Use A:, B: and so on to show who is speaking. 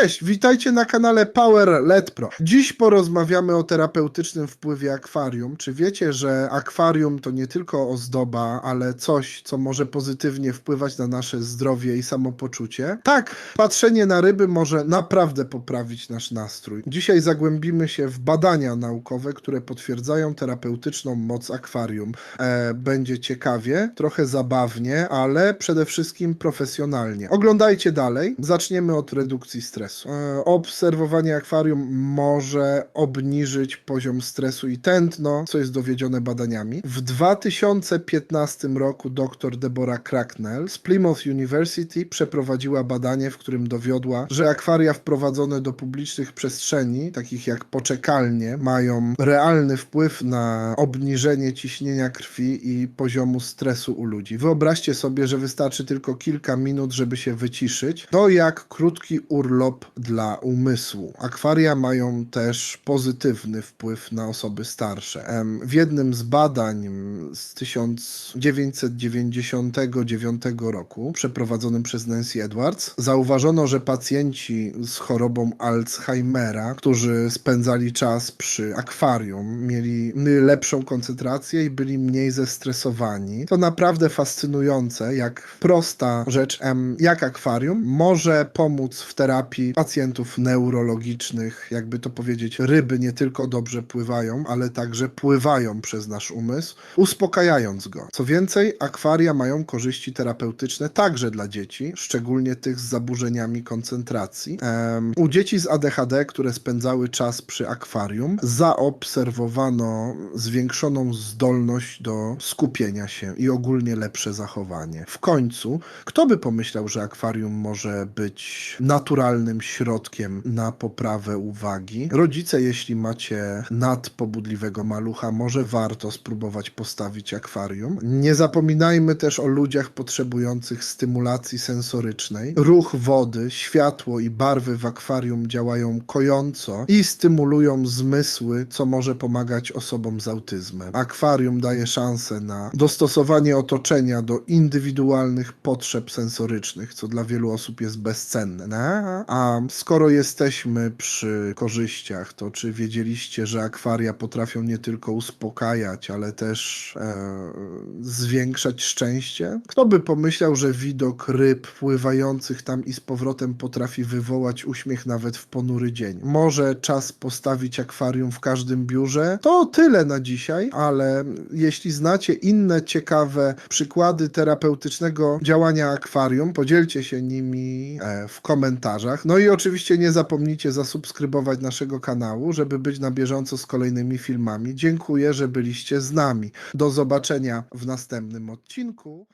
A: Cześć, witajcie na kanale Power Let Pro. Dziś porozmawiamy o terapeutycznym wpływie akwarium. Czy wiecie, że akwarium to nie tylko ozdoba, ale coś, co może pozytywnie wpływać na nasze zdrowie i samopoczucie? Tak, patrzenie na ryby może naprawdę poprawić nasz nastrój. Dzisiaj zagłębimy się w badania naukowe, które potwierdzają terapeutyczną moc akwarium. E, będzie ciekawie, trochę zabawnie, ale przede wszystkim profesjonalnie. Oglądajcie dalej. Zaczniemy od redukcji stresu. E, obserwowanie akwarium może obniżyć poziom stresu i tętno, co jest dowiedzione badaniami. W 2015 roku dr Deborah Cracknell z Plymouth University przeprowadziła badanie, w którym dowiodła, że akwaria wprowadzone do publicznych przestrzeni, takich jak poczekalnie, mają realny wpływ na obniżenie ciśnienia krwi i poziomu stresu u ludzi. Wyobraźcie sobie, że wystarczy tylko kilka minut, żeby się wyciszyć. To jak krótki urlop dla umysłu. Akwaria mają też pozytywny wpływ na osoby starsze. W jednym z badań z 1999 roku, przeprowadzonym przez Nancy Edwards, zauważono, że pacjenci z chorobą Alzheimera, którzy spędzali czas przy akwarium, mieli lepszą koncentrację i byli mniej zestresowani. To naprawdę fascynujące, jak prosta rzecz, jak akwarium, może pomóc w terapii pacjentów neurologicznych, jakby to powiedzieć, ryby nie tylko dobrze pływają, ale także pływają przez nasz umysł, uspokajając go. Co więcej, akwaria mają korzyści terapeutyczne także dla dzieci, szczególnie tych z zaburzeniami koncentracji. Em, u dzieci z ADHD, które spędzały czas przy akwarium, zaobserwowano zwiększoną zdolność do skupienia się i ogólnie lepsze zachowanie. W końcu, kto by pomyślał, że akwarium może być naturalnym środkiem na poprawę uwagi? Rodzice, jeśli macie nadpobudliwego malucha, może warto spróbować postawić akwarium. Nie zapominajmy też o ludziach potrzebujących stymulacji sensorycznej. Ruch wody, światło i barwy w akwarium działają kojąco i stymulują zmysły, co może pomagać osobom z autyzmem. Akwarium daje szansę na dostosowanie otoczenia do indywidualnych potrzeb sensorycznych, co dla wielu osób jest bezcenne. A skoro jesteśmy przy korzyściach, to czy wiedzieliście, że akwaria potrafią nie tylko uspokajać, ale też e, zwiększać szczęście? Kto by pomyślał, że widok ryb pływających tam i z powrotem potrafi wywołać uśmiech nawet w ponury dzień? Może czas postawić akwarium w każdym biurze? To tyle na dzisiaj, ale jeśli znacie inne ciekawe przykłady terapeutycznego działania akwarium, podzielcie się nimi e, w komentarzach. No i oczywiście nie zapomnijcie zasubskrybować naszego kanału, żeby być na bieżąco z kolejnymi filmami. Dziękuję, że byliście z nami. Do zobaczenia w następnym odcinku.